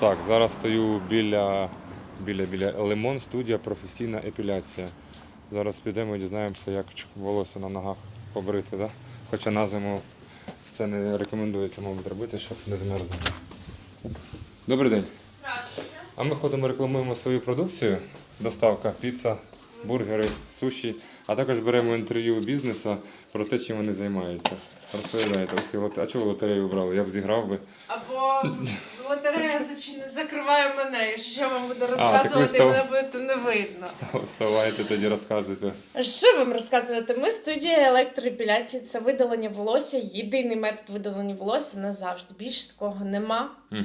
Так, зараз стою біля, біля, біля Лимон студія професійна епіляція. Зараз підемо і дізнаємося, як волосся на ногах побрити. Да? Хоча на зиму це не рекомендується, мабуть, робити, щоб не змерзнути. Добрий день. А ми ходимо, рекламуємо свою продукцію. Доставка, піца, бургери, суші, а також беремо інтерв'ю у бізнесу про те, чим вони займаються. Розповідаєте, ух ти, лоте- а чого ви лотерею брали? Я б зіграв би. Або лотерея зачин- закриває мене, і що я вам буду так ви розказувати, і став- мене буде не видно. Вставайте тоді розказуйте. Що вам розказувати? Ми студія електроепіляції, це видалення волосся, єдиний метод видалення волосся назавжди. Більше такого нема. Угу.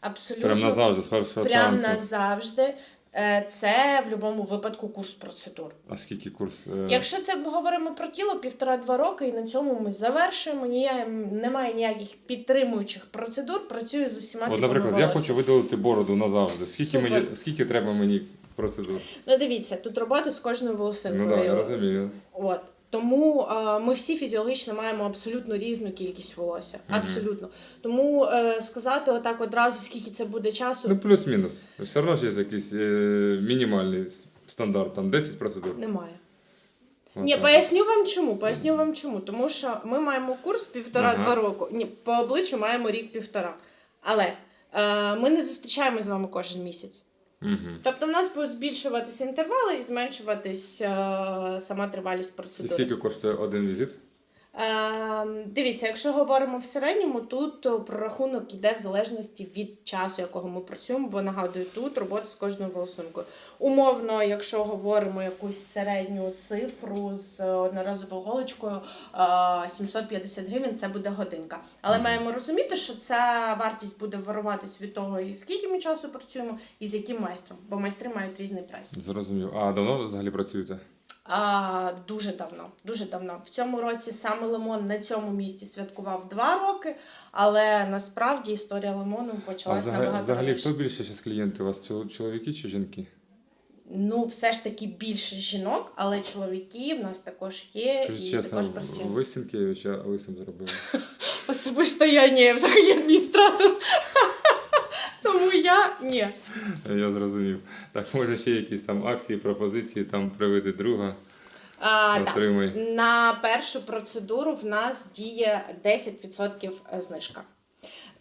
Абсолютно. Прям назавжди, з першого Прям сеансу. назавжди. Е, Це в будь-якому випадку курс процедур. А скільки курс? е, Якщо це ми говоримо про тіло, півтора-два роки, і на цьому ми завершуємо. Ніяк, немає ніяких підтримуючих процедур. Працюю з усіма От, Наприклад, наприклад, я хочу видалити бороду назавжди. Скільки, Супер. мені, скільки треба мені процедур? Ну дивіться, тут робота з кожною волосинкою. Ну так, я розумію. От. Тому е, ми всі фізіологічно маємо абсолютно різну кількість волосся. Мгм. Абсолютно. Тому е, сказати отак одразу, скільки це буде часу, Ну, плюс-мінус. Все одно ж є якийсь е, мінімальний стандарт, там 10 процедур. немає. От Ні, так. поясню вам чому. Поясню вам чому. Тому що ми маємо курс півтора-два Ага. року. Ні, по обличчю маємо рік-півтора. Але е, ми не зустрічаємося з вами кожен місяць. Мгм. Тобто в нас будуть збільшуватися інтервали і зменшуватись е, сама тривалість І скільки коштує один візит? Е, дивіться, якщо говоримо в середньому, тут прорахунок іде в залежності від часу, якого ми працюємо, бо нагадую, тут робота з кожною волосинкою. Умовно, якщо говоримо якусь середню цифру з одноразовою голочкою, е, 750 гривень це буде годинка. Але маємо розуміти, що ця вартість буде варуватись від того, і скільки ми часу працюємо, і з яким майстром, бо майстри мають різний прайс. Зрозумів. А давно взагалі працюєте? А, дуже давно, дуже давно. В цьому році саме лимон на цьому місці святкував два роки, але насправді історія лимону почалася набагато взагалі раніше. хто більше зараз клієнти? У вас чол- чоловіки чи жінки? Ну, все ж таки більше жінок, але чоловіки в нас також є Скажіть і чесно, також працюємо. ви Сінкевича лисим зробили. Особисто я ні, взагалі адміністратор. Я ні. Я зрозумів. Так, може ще якісь там акції, пропозиції, там приведи друга, А, так. На першу процедуру в нас діє 10% знижка.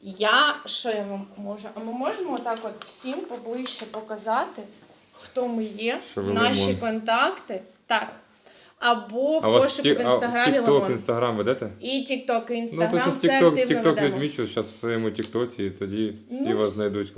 Я що я вам можу? А ми можемо отак от всім поближче показати, хто ми є, Що ви наші лимон. контакти. Так. Або в А у вас пошуку ті- в а, інстаграмі TikTok, Лимон. інстаграм ведете? І TikTok, і Ну, то Інстаграм зараз все TikTok, активно TikTok ведемо. відмічу зараз в своєму TikTok, і тоді всі Ну, вас знайдуть.